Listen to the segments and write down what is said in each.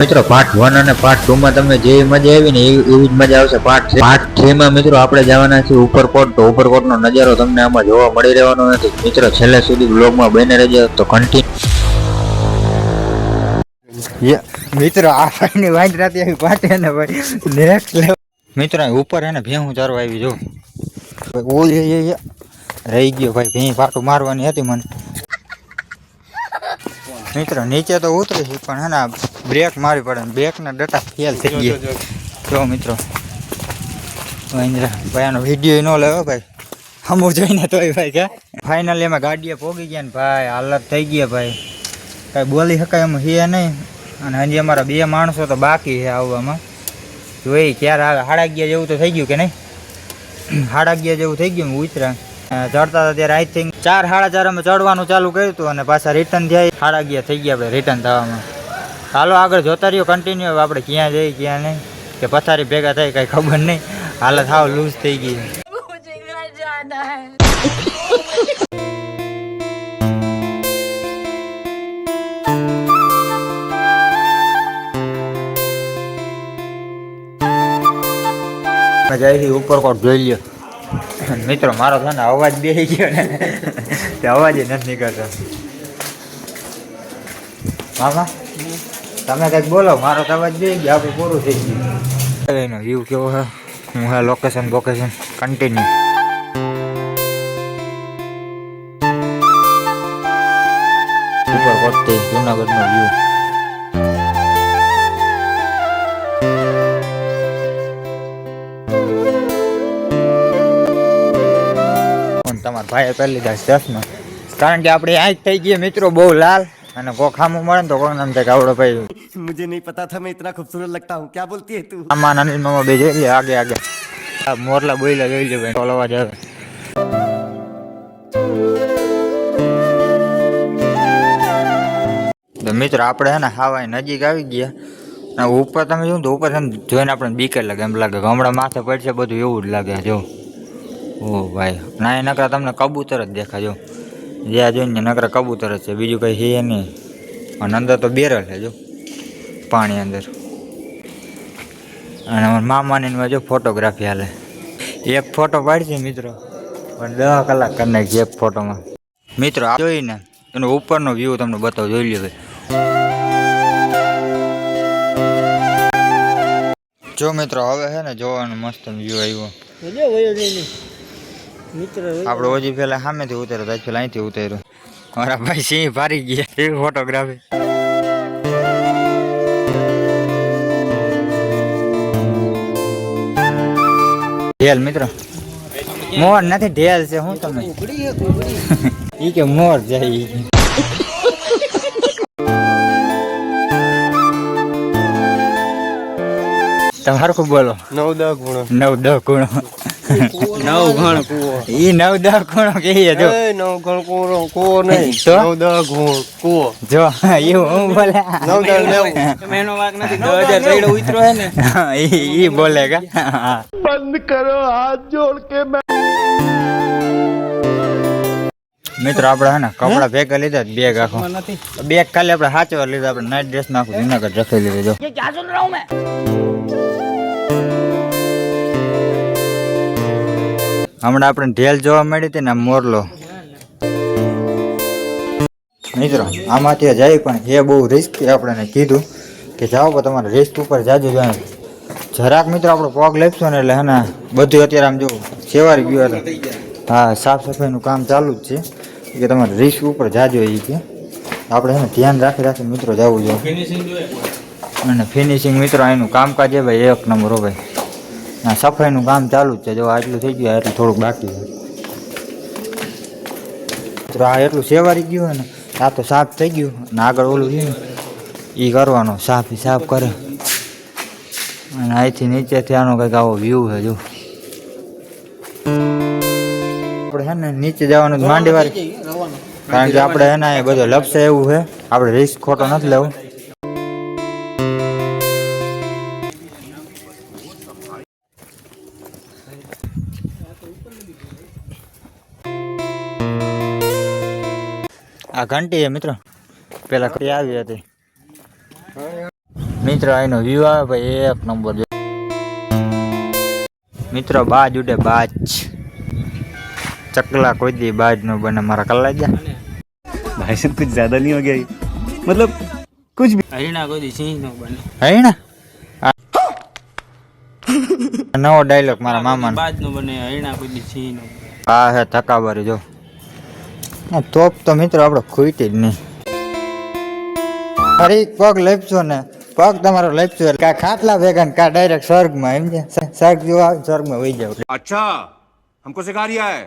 મિત્રો part one અને part two માં તમને જેવી મજા આવી ને એવી જ મજા આવશે. પાર્ટ પાર્ટ થ્રી માં મિત્રો આપણે જવાના છીએ ઉપરકોટ તો ઉપરકોટ નો નજારો તમને આમાં જોવા મળી રહેવાનો નથી. મિત્રો છેલ્લે સુધી બ્લોગમાં બને રહેજો. તો કન્ટિન્યુ મિત્રો આ ભાઈની વાંચ રાતે આવી પાટે ને ભાઈ. નેક્સ્ટ લેવલ મિત્રો ઉપર હે ને ભેહું ચારવા આવી જો. એ રહી ગયો ભાઈ ભેં પાટું મારવાની હતી મને. મિત્રો નીચે તો ઉતરી પણ હે ને બ્રેક મારી પડે. બ્રેકના ડટા ફેલ થઈ ગયા. જો મિત્રો. ભાઈ આનો વીડિયો ન લેવો ભાઈ. હમું જોઈને તોય ભાઈ કે? ફાઇનલી એમાં ગાડીએ પોગી ગયા ને ભાઈ હાલત થઈ ગયા ભાઈ. કાંઈ બોલી શકાય એમ હે નહીં. અને હજી અમારા બે માણસો તો બાકી છે આવવામાં. જોઈ ક્યારે આવે સાડા અગિયાર જેવું તો થઈ ગયું કે નહીં? સાડા અગિયાર જેવું થઈ ગયું ઉતરા. ચડતા હતા ત્યારે આઈ થિંક ચાર સાડા ચાર અમે ચડવાનું ચાલુ કર્યું હતું અને પાછા રિટર્ન થયા. સાડા અગિયાર થઈ ગયા ભાઈ રિટર્ન થવામાં. હાલો આગળ જોતા રહ્યો કન્ટિન્યુ આપણે ક્યાં જઈએ ક્યાં નહીં? કે પથારી ભેગા થાય કઈ ખબર નહીં. હાલત હાવ લૂઝ થઈ ગઈ. જાય ઉપર કોટ જોઈ લ્યો. મિત્રો મારો છે ને અવાજ બે ગયો ને. તે અવાજ નથી નીકળતો. મામા? તમે કંઈક બોલો, મારો અવાજ બેસી ગયો, આપણે પૂરું થઈ ગયું. વ્યૂ કેવો છે? હું હે લોકેશન બોકેશન કન્ટિન્યુ ઉપરથી જુનાગઢનો વ્યૂ તમારા ભાઈએ કરી લીધા છે ચશ્મા કારણ કે આપણે આંખ થઈ ગઈ મિત્રો, બહુ લાલ. અને ગોખામું મળે ને તો કોણ નામ થાય ગાવડો ભાઈ? મુજે નહીં પતા થા મેં ઇતના ખૂબસૂરત લગતા હું. ક્યાં બોલતી હે તું? આમાં નાની મામા બે જોઈ લે આગે આગે. આ મોરલા બોઈલા જોઈ લે ભાઈ ટોલવા જાવે તો મિત્રો આપણે હે ને હાવાય નજીક આવી ગયા. અને ઉપર તમે જોયું તો ઉપર જોઈને આપણને બીકર લાગે એમ લાગે હમણાં માથે પડશે બધું એવું જ લાગે જો. ઓ ભાઈ ના એ નકરા તમને કબૂતર જ દેખાય જો. જ્યાં જોઈને નકરા કબૂતર છે. બીજું કંઈ છે નહીં. અને અંદર તો બેરલ છે, જો. પાણી અંદર. અને અમારા મામાની જો ફોટોગ્રાફી હાલે. એક ફોટો પાડશે મિત્રો. પણ દસ કલાક કરી નાખી એક ફોટોમાં મિત્રો, આ જોઈને એનો ઉપરનો વ્યૂ તમને બતાવો, જોઈ લ્યો જો મિત્રો, હવે છે ને જોવાનો મસ્ત વ્યૂ આવ્યો આપણે ઓજી પેલા સામેથી ઉતર્યો તો પેલા અહીંથી ઉતર્યો. મારા ભાઈ સિંહ ભારી ગયા એ ફોટોગ્રાફી ઢેલ મિત્રો. મોર નથી ઢેલ છે હું તમે ઈ કે મોર જાય તમારું બોલો? નવ દહ ગુણો. નવ દહ ગુણો. नौ घण कुओ ई नौ दह कोनो के है जो ए नौ घण कोरो को नहीं नौ दह घण कुओ जो ई हूँ बोले नौ दह ले मैंनो वाग नथी 2000 रेड उतरो है ने ई ई बोलेगा बंद करो हाथ जोड़ के मैं मित्र आप है ना कपड़ा बेग ले जा बेग आखो बेग खाली आपड़ा हाचो ले जा नाइट ड्रेस नाखो जूनागढ़ रखे ले હમણાં આપણે ઢેલ જોવા મળી હતી ને મોરલો. મિત્રો આમાંથી જાય પણ એ બહુ રિસ્ક આપણને કીધું કે જાઓ પણ તમારે રિસ્ક ઉપર જાજુ જાય જરાક મિત્રો આપણો પગ લેપશો ને એટલે હે બધું અત્યારે આમ જો સેવારી ગયું હતું. હા સાફ સફાઈનું કામ ચાલુ જ છે. કે તમારે રિસ્ક ઉપર જાજો એ કે. આપણે એને ધ્યાન રાખી રાખી મિત્રો જવું જોઈએ. અને ફિનિશિંગ મિત્રો એનું કામકાજ એ ભાઈ એક નંબર હો ભાઈ. ના સફાઈનું કામ ચાલુ જ છે. જો આટલું થઈ ગયું એટલું થોડુંક બાકી છે. તો આ એટલું સેવારી ગયું ને આ તો સાફ થઈ ગયું ને આગળ ઓલું છે ને એ કરવાનો, સાફ સાફ કરે. અને અહીંથી નીચેથી આનો કંઈક આવો વ્યૂ છે, જો. આપણે છે ને નીચે જવાનું માંડી વાળી કારણ કે આપણે એના બધો લપસે એવું છે. આપણે રિસ્ક ખોટો નથી લેવું. આ ઘંટી છે મિત્રો. પેલા કઈ આવી હતી. મિત્રો એનો વ્યૂ આવે ભાઈ એક નંબર મિત્રો બાજ ઉડે બાજ. ચકલા કોઈ દી બાજ નો બને. મારા કલા જા ભાઈ સાહેબ કુછ જ્યાદા નહીં હો મતલબ કુછ भी હરીણા કોઈ દી સિંહ નો બને. હરીણા? નવો ડાયલોગ મારા મામા બાજ નો બને હરીણા કોઈ દી સિંહ નો હા હે થકાવારી જો. ને તોપ તો મિત્રો આપણે ખૂટી જ નહીં અરે પગ લેપશો ને પગ તમારો લેપશો એટલે કા ખાટલા ભેગા ને કા ડાયરેક્ટ સ્વર્ગમાં એમ છે સ્વર્ગ જેવો આવે સ્વર્ગમાં વહી જાવ અચ્છા હમકો સિખા રહ્યા હે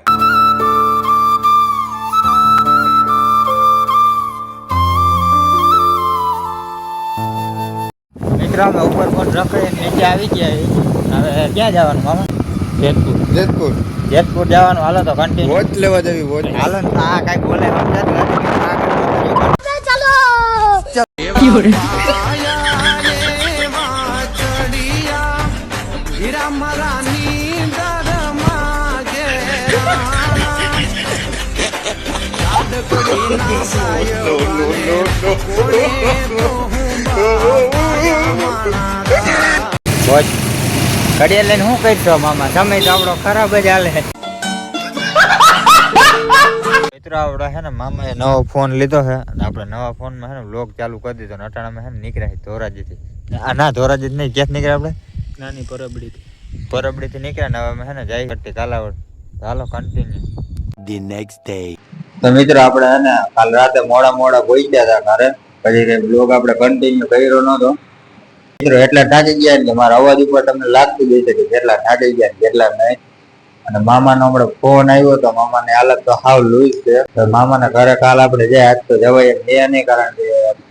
મિત્રો અમે ઉપર પર રખડી નીચે આવી ગયા હવે ક્યાં જવાનું મામા જેતપુર જેતપુર જેતપુર જવાનું? હાલો તો કન્ટિન્યુ વોચ લેવા દેવી વોચ. હાલો ને આ કાંઈ બોલે સમજાતું નથી. ઘડિયાળ લઈને શું કરશો મામા? સમય તો આપણો ખરાબ જ હાલે. મિત્રો આપણે છે ને મામાએ નવો ફોન લીધો છે અને આપણે નવા ફોનમાં છે ને વ્લોગ ચાલુ કરી દીધો ને અટાણામાં છે ને નીકળ્યા ધોરાજીથી. આ ના ધોરાજી નહીં ક્યાંથી નીકળ્યા આપણે? નાની પરબડી પરબડીથી નીકળ્યા ને હવે અમે છે ને જાય કરતી કાલાવડ ચાલો કન્ટિન્યુ the next ડે તો મિત્રો આપણે છે ને કાલ રાતે મોડા મોડા પહોંચ્યા હતા ઘરે. પછી બ્લોગ આપણે કન્ટિન્યુ કર્યો નતો મિત્રો, એટલા ઢાંકી ગયા કે મારા અવાજ ઉપર તમને લાગતું જ હશે કે કેટલા ઢાંકી ગયા કેટલા નહીં. અને મામાનો હમણાં ફોન આવ્યો તો મામાની હાલત તો હાવ લૂઝ છે. મામાના ઘરે કાલ આપણે જાય આજ તો જવાય છે નહીં કારણ કે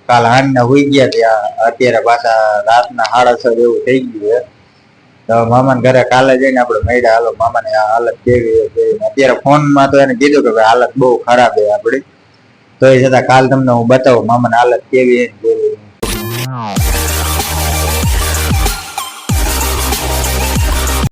કાલ હાંજના હોઈ ગયા ત્યાં અત્યારે પાછા રાતના સાડા છ જેવું થઈ ગયું છે. તો મામાના ઘરે કાલે જઈને આપણે મળ્યા. હાલો, મામાની હાલત કેવી. અત્યારે ફોનમાં તો એને કીધું કે ભાઈ હાલત બહુ ખરાબ છે આપણી. તો એ છતાં કાલ તમને હું બતાવું મામાની હાલત કેવી કેવી.